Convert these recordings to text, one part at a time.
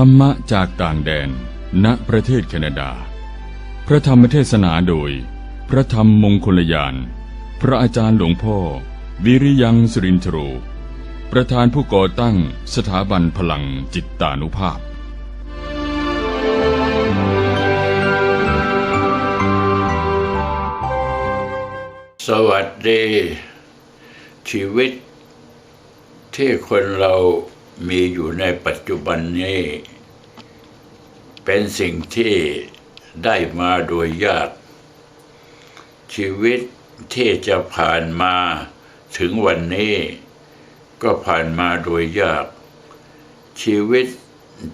ธรรมะจากต่างแดน ณ ประเทศแคนาดา พระธรรมเทศนาโดย พระธรรมมงคลยาน พระอาจารย์หลวงพ่อ วิริยังสุรินทโรประธานผู้ก่อตั้งสถาบันพลังจิตตานุภาพ สวัสดี ชีวิตที่คนเรามีอยู่ในปัจจุบันนี้ เป็นสิ่งที่ได้มาโดยยากชีวิตที่จะผ่านมาถึงวันนี้ ก็ผ่านมาโดยยากชีวิต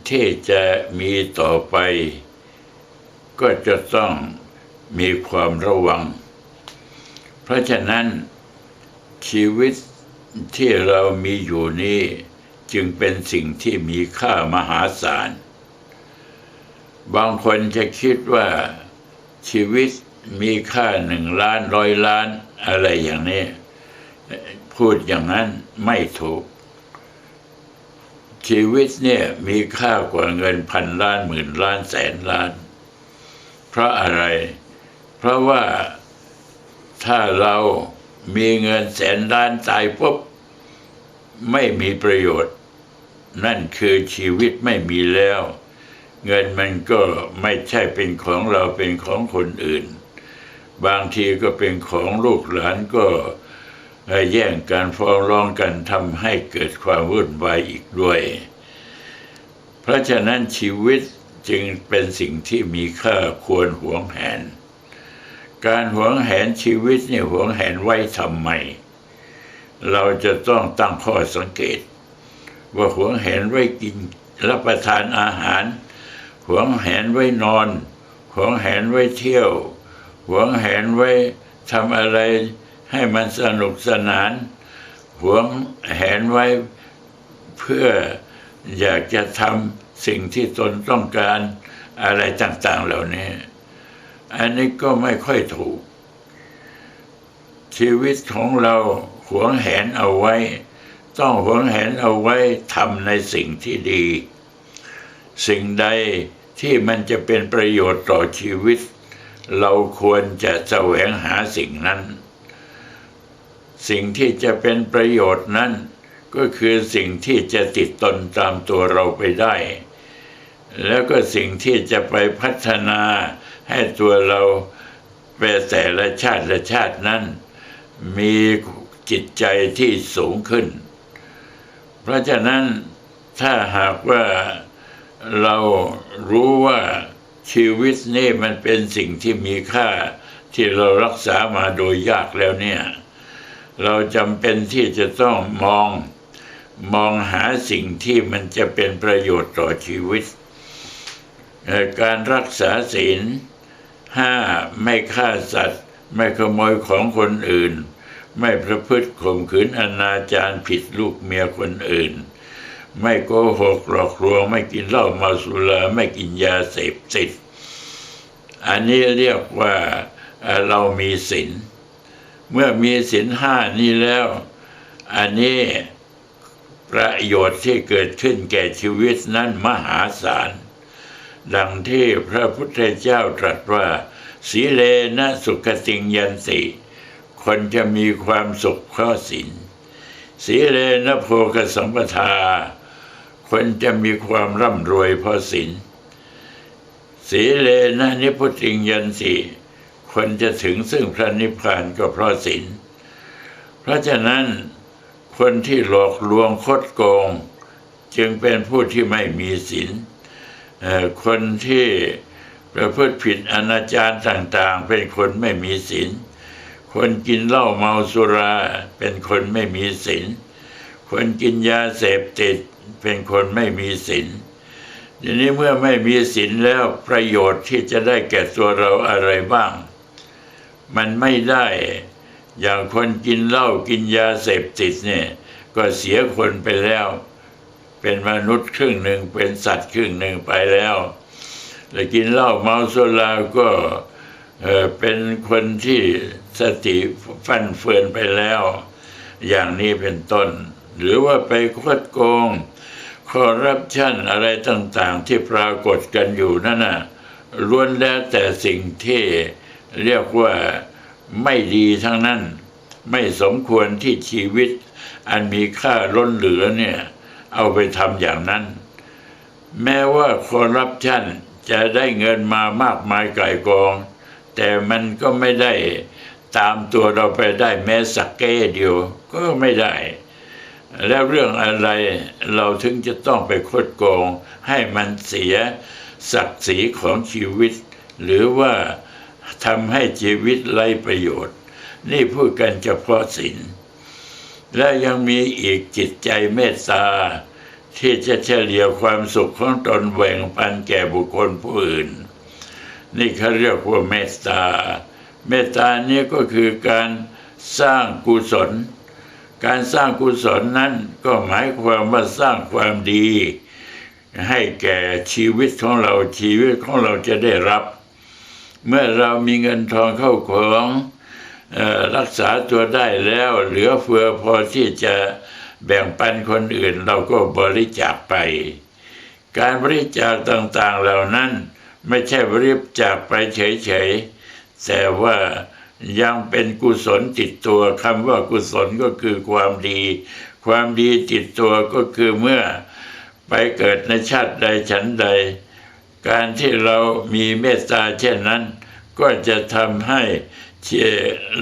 ที่จะมีต่อไป ก็จะต้องมีความระวัง เพราะฉะนั้น ชีวิตที่เรามีอยู่นี้ จึงเป็นสิ่งที่มีค่ามหาศาล บางคนจะคิดว่าชีวิตมีค่าหนึ่งล้านร้อยล้านอะไรอย่างนี้ พูดอย่างนั้นไม่ถูก ชีวิตเนี่ยมีค่ากว่าเงินพันล้านหมื่นล้านแสนล้าน เพราะอะไร เพราะว่าถ้าเรามีเงินแสนล้านตายปุ๊บไม่มีประโยชน์ นั่นคือชีวิตไม่มีแล้ว เงินมันก็ไม่ใช่เป็นของเราเป็นของคนอื่น บางทีก็เป็นของลูกหลานก็แย่งการฟ้องร้องกันทำให้เกิดความวุ่นวายอีกด้วย เพราะฉะนั้นชีวิตจึงเป็นสิ่งที่มีค่าควรหวงแหน การหวงแหนชีวิตเนี่ยหวงแหนไว้ทำไม เราจะต้องตั้งข้อสังเกต ว่าหวงแหนไว้กินรับประทานอาหาร หวงแหนไว้นอน หวงแหนไว้เที่ยว หวงแหนไว้ทำอะไรให้มันสนุกสนาน หวงแหนไว้เพื่ออยากจะทำสิ่งที่ตนต้องการอะไรต่าง ๆ เหล่านี้ อันนี้ก็ไม่ค่อยถูก ชีวิตของเราหวงแหนเอาไว้ ต้องหวงแหนเอาไว้ทำในสิ่งที่ดี สิ่งใดที่มันจะเป็นประโยชน์ต่อชีวิต เราควรจะแสวงหาสิ่งนั้น สิ่งที่จะเป็นประโยชน์นั้น ก็คือสิ่งที่จะติดตนตามตัวเราไปได้ แล้วก็สิ่งที่จะไปพัฒนาให้ตัวเราไปแต่ละชาติละชาตินั้น มีจิตใจที่สูงขึ้น เพราะฉะนั้นถ้าหากว่า เรารู้ว่าชีวิตนี่มันเป็นสิ่งที่มีค่าที่เรารักษามาโดยยากแล้วเนี่ย เราจำเป็นที่จะต้องมองมองหาสิ่งที่มันจะเป็นประโยชน์ต่อชีวิต การรักษาศีลห้าไม่ฆ่าสัตว์ ไม่ขโมยของคนอื่น ไม่ประพฤติข่มขืนอนาจารผิดลูกเมียคนอื่น ไม่โกหกหลอกลวงไม่กินเหล้ามาสุราไม่กินยาเสพติดอันนี้เรียกว่าเรามีศีลเมื่อมีศีลห้านี้แล้ว อันนี้ประโยชน์ที่เกิดขึ้นแก่ชีวิตนั้นมหาศาล ดังที่พระพุทธเจ้าตรัสว่า สีเลนะสุขติงยันติ คนจะมีความสุขเพราะศีลสีเลนะโภคสัมปทา คนจะมีความร่ำรวยเพราะศีลสีเลนะนิพุติงยันติคนจะถึงซึ่งพระนิพพานก็เพราะศีลเพราะฉะนั้นคนที่หลอกลวงคดโกง จึงเป็นผู้ที่ไม่มีศีลคนที่ประพฤติผิดอนาจารต่างๆ เป็นคนไม่มีศีลคนกินเหล้าเมาสุราเป็นคนไม่มีศีลคนกินยาเสพติด เป็นคนไม่มีศีลทีนี้เมื่อไม่มีศีลแล้วประโยชน์ที่จะได้แก่ตัวเราอะไรบ้าง มันไม่ได้อย่างคนกินเหล้ากินยาเสพติดเนี่ยก็เสียคนไปแล้ว เป็นมนุษย์ครึ่งหนึ่งเป็นสัตว์ครึ่งหนึ่งไปแล้วแล้วกินเหล้าเมาสุราก็เเป็นคนที่สติฟันเฟือนไปแล้ว อย่างนี้เป็นต้น หรือว่าไปคดโกงคอร์รัปชันอะไรต่างๆ ที่ปรากฏกันอยู่นั่นน่ะล้วนแล้วแต่สิ่งที่เรียกว่าไม่ดีทั้งนั้น ไม่สมควรที่ชีวิต อันมีค่าล้นเหลือเนี่ย เอาไปทำอย่างนั้น แม้ว่าคอร์รัปชันจะได้เงินมามากมายไก่กอง แต่มันก็ไม่ได้ตามตัวเราไปได้แม้สักเก้เดียวก็ไม่ได้ แล้วเรื่องอะไรเราถึงจะต้องไปคดโกง ให้มันเสียศักดิ์ศรีของชีวิต หรือว่าทำให้ชีวิตไร้ประโยชน์ นี่พูดกันเฉพาะสินและยังมีอีกจิตใจเมตตา ที่จะเฉลี่ยความสุขของตนแบ่งปันแก่บุคคลผู้อื่น นี่เขาเรียกว่าเมตตา เมตตานี้ก็คือการสร้างกุศล การสร้างกุศลนั้นก็หมายความว่าสร้างความดี ให้แก่ชีวิตของเราชีวิตของเราจะได้รับ เมื่อเรามีเงินทองเข้าของรักษาตัวได้แล้วเหลือเฟือพอที่จะแบ่งปันคนอื่นเราก็บริจาคไป การบริจาคต่างๆเหล่านั้น ไม่ใช่บริจาคไปเฉยๆแต่ว่า ยังเป็นกุศลติดตัวคำว่ากุศลก็คือความดี ความดีติดตัวก็คือเมื่อไปเกิดในชาติใดฉันใด การที่เรามีเมตตาเช่นนั้น ก็จะทำให้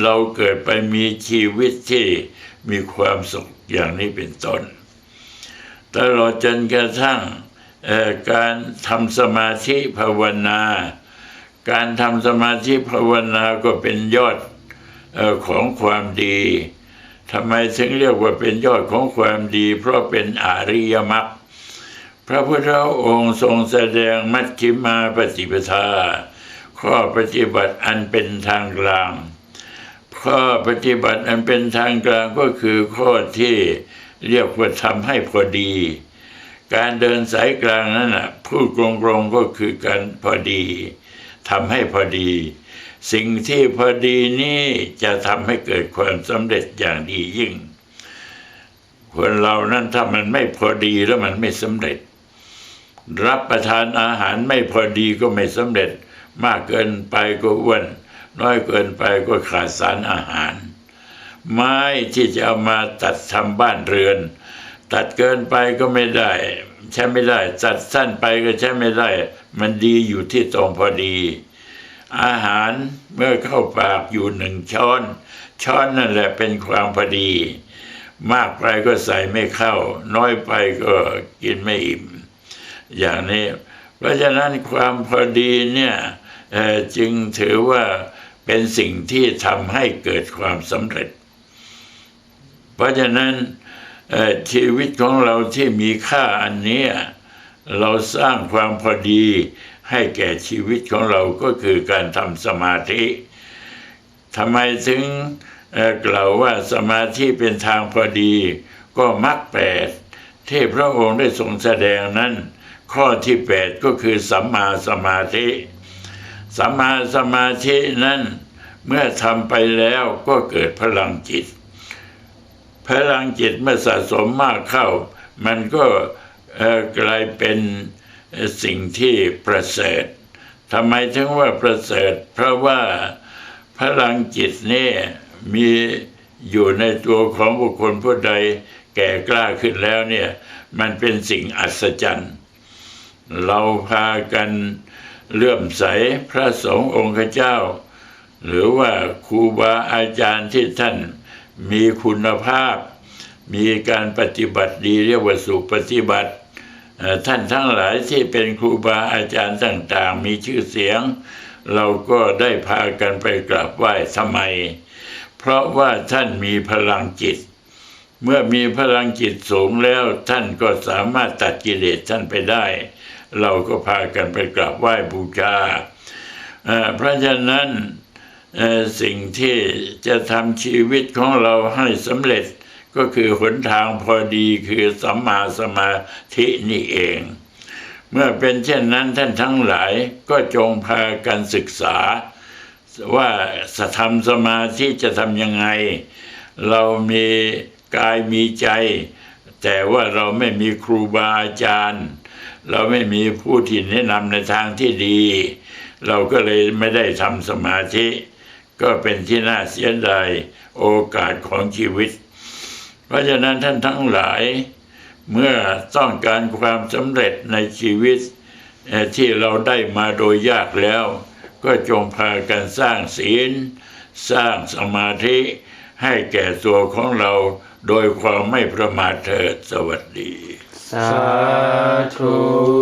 เราเกิดไปมีชีวิตที่มีความสุขอย่างนี้เป็นต้น ตลอดจนกระทั่งการทำสมาธิภาวนา การทำสมาธิภาวนาก็เป็นยอดออของความดีทำไมถึงเรียกว่าเป็นยอดของความดี เพราะเป็นอริยมรรคพระพุทธองค์ทรงแสดงมัชฌิมาปฏิปทา ข้อปฏิบัติอันเป็นทางกลาง ข้อปฏิบัติอันเป็นทางกลางก็คือข้อที่เรียกว่าทำให้พอดี การเดินสายกลางนั้นน่ะพูดตรงๆก็คือการพอดี ทำให้พอดี สิ่งที่พอดีนี้จะทำให้เกิดความสำเร็จอย่างดียิ่ง คนเรานั้นถ้ามันไม่พอดีแล้วมันไม่สำเร็จ รับประทานอาหารไม่พอดีก็ไม่สำเร็จ มากเกินไปก็อ้วน น้อยเกินไปก็ขาดสารอาหาร ไม้ที่จะเอามาตัดทำบ้านเรือน ตัดเกินไปก็ไม่ได้ ใช้ไม่ได้ตัดสั้นไปก็ใช้ไม่ได้ มันดีอยู่ที่ตรงพอดี อาหารเมื่อเข้าปากอยู่หนึ่งช้อน ช้อนนั่นแหละเป็นความพอดี มากไปก็ใส่ไม่เข้า น้อยไปก็กินไม่อิ่ม อย่างนี้ เพราะฉะนั้นความพอดีเนี่ยจึงถือว่าเป็นสิ่งที่ทำให้เกิดความสำเร็จ เพราะฉะนั้น ชีวิตของเราที่มีค่าอันนี้เราสร้างความพอดีให้แก่ชีวิตของเราก็คือการทำสมาธิทำไมถึงกล่าวว่าสมาธิเป็นทางพอดี ก็มรรคแปดที่พระองค์ได้ทรงแสดงนั้น ข้อที่แปดก็คือสัมมาสมาธิสัมมาสมาธินั้นเมื่อทำไปแล้วก็เกิดพลังจิต พลังจิตเมื่อสะสมมากเข้า มันก็กลายเป็นสิ่งที่ประเสริฐทำไมถึงว่าประเสริฐ เพราะว่าพลังจิตนี่มีอยู่ในตัวของบุคคลผู้ใดแก่กล้าขึ้นแล้วเนี่ยมันเป็นสิ่งอัศจรรย์ เราพากันเลื่อมใสพระสงฆ์องค์เจ้า หรือว่าครูบาอาจารย์ที่ท่าน มีคุณภาพ มีการปฏิบัติดีเรียกว่าสุปฏิบัติท่านทั้งหลายที่เป็นครูบาอาจารย์ต่างๆ มีชื่อเสียง เราก็ได้พากันไปกราบไหว้ทำไม เพราะว่าท่านมีพลังจิต เมื่อมีพลังจิตสูงแล้วท่านก็สามารถตัดกิเลสท่านไปได้ เราก็พากันไปกราบไหว้บูชาเพราะฉะนั้น สิ่งที่จะทำชีวิตของเราให้สำเร็จก็คือหนทางพอดีคือสัมมาสมาธินี่เอง เมื่อเป็นเช่นนั้นท่านทั้งหลายก็จงพากันศึกษา ว่าสธรรมสมาธิจะทำยังไง เรามีกายมีใจ แต่ว่าเราไม่มีครูบาอาจารย์ เราไม่มีผู้ที่แนะนำในทางที่ดี เราก็เลยไม่ได้ทำสมาธิ ก็เป็นที่น่าเสียดายโอกาสของชีวิต เพราะฉะนั้นท่านทั้งหลายเมื่อต้องการความสำเร็จในชีวิตที่เราได้มาโดยยากแล้ว ก็จงพากันสร้างศีล สร้างสมาธิให้แก่ตัวของเราโดยความไม่ประมาทเถิดสวัสดี สาธุ